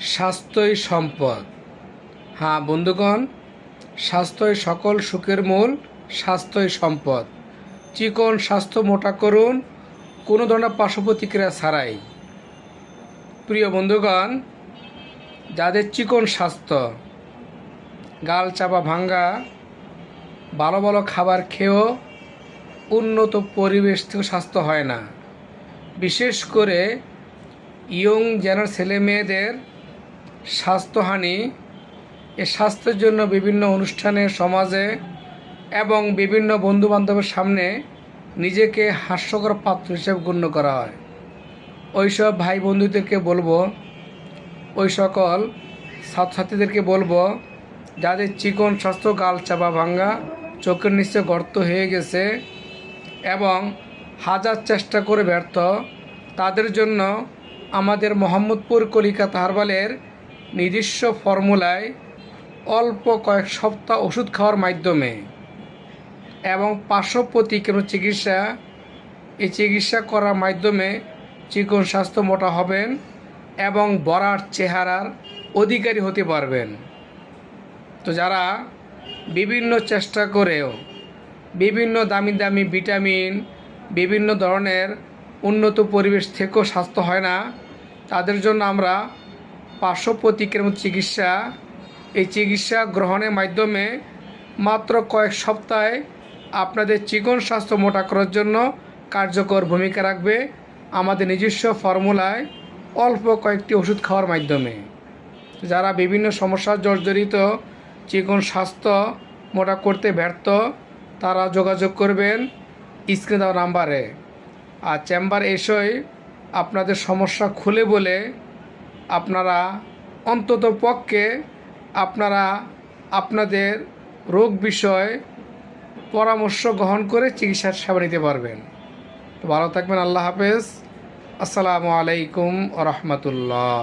স্বাস্থ্যই সম্পদ। হ্যাঁ বন্ধুগণ, স্বাস্থ্যই সকল সুখের মূল, স্বাস্থ্যই সম্পদ। চিকন স্বাস্থ্য মোটা করুন, কোনো ধরনের পার্শ্ব প্রতিক্রিয়া ছাড়াই। প্রিয় বন্ধুগণ, যাদের চিকন স্বাস্থ্য, গাল চাপা ভাঙ্গা, ভালো ভালো খাবার খেয়েও উন্নত পরিবেশ থেকে স্বাস্থ্য হয় না। বিশেষ করে ইয়ং জেনার ছেলে মেয়েদের স্বাস্থ্যহানি, এ স্বাস্থ্যের জন্য বিভিন্ন অনুষ্ঠানে, সমাজে এবং বিভিন্ন বন্ধুবান্ধবের সামনে নিজেকে হাস্যকর পাত্র হিসেবে গণ্য করা হয়। ওইসব ভাই বন্ধুদেরকে বলব, ওই সকল ছাত্রছাত্রীদেরকে বলব, যাদের চিকন স্বাস্থ্য, গাল চাপা ভাঙ্গা, চোখের নিচে গর্ত হয়ে গেছে এবং হাজার চেষ্টা করে ব্যর্থ, তাদের জন্য আমাদের মোহাম্মদপুর কলিকাতা হারবালের নিজস্ব ফর্মুলায় অল্প কয়েক সপ্তাহ ওষুধ খাওয়ার মাধ্যমে এবং পার্শ্ব প্রতিক্রিয়া চিকিৎসা। এই চিকিৎসা করার মাধ্যমে চিকন স্বাস্থ্য মোটা হবেন এবং বরার চেহারার অধিকারী হতে পারবেন। তো যারা বিভিন্ন চেষ্টা করেও বিভিন্ন দামি দামি ভিটামিন, বিভিন্ন ধরনের উন্নত পরিবেশ থেকেও স্বাস্থ্য হয় না, তাদের জন্য আমরা পার্শ্ব প্রতিক্রিয়ার মতো চিকিৎসা। এই চিকিৎসা গ্রহণের মাধ্যমে মাত্র কয়েক সপ্তাহে আপনাদের চিকন স্বাস্থ্য মোটা করার জন্য কার্যকর ভূমিকা রাখবে আমাদের নিজস্ব ফর্মুলায় অল্প কয়েকটি ওষুধ খাওয়ার মাধ্যমে। যারা বিভিন্ন সমস্যার জর্জরিত চিকন স্বাস্থ্য মোটা করতে ব্যর্থ, তারা যোগাযোগ করবেন স্ক্রিন দেওয়া নাম্বারে। আর চেম্বার এসেই আপনাদের সমস্যা খুলে বলে আপনারা অন্তত পক্ষে আপনারা আপনাদের রোগ বিষয় পরামর্শ গ্রহণ করে চিকিৎসার সেবা নিতে পারবেন। তো ভালো থাকবেন, আল্লাহ হাফেজ। আসসালামু আলাইকুম রহমতুল্লাহ।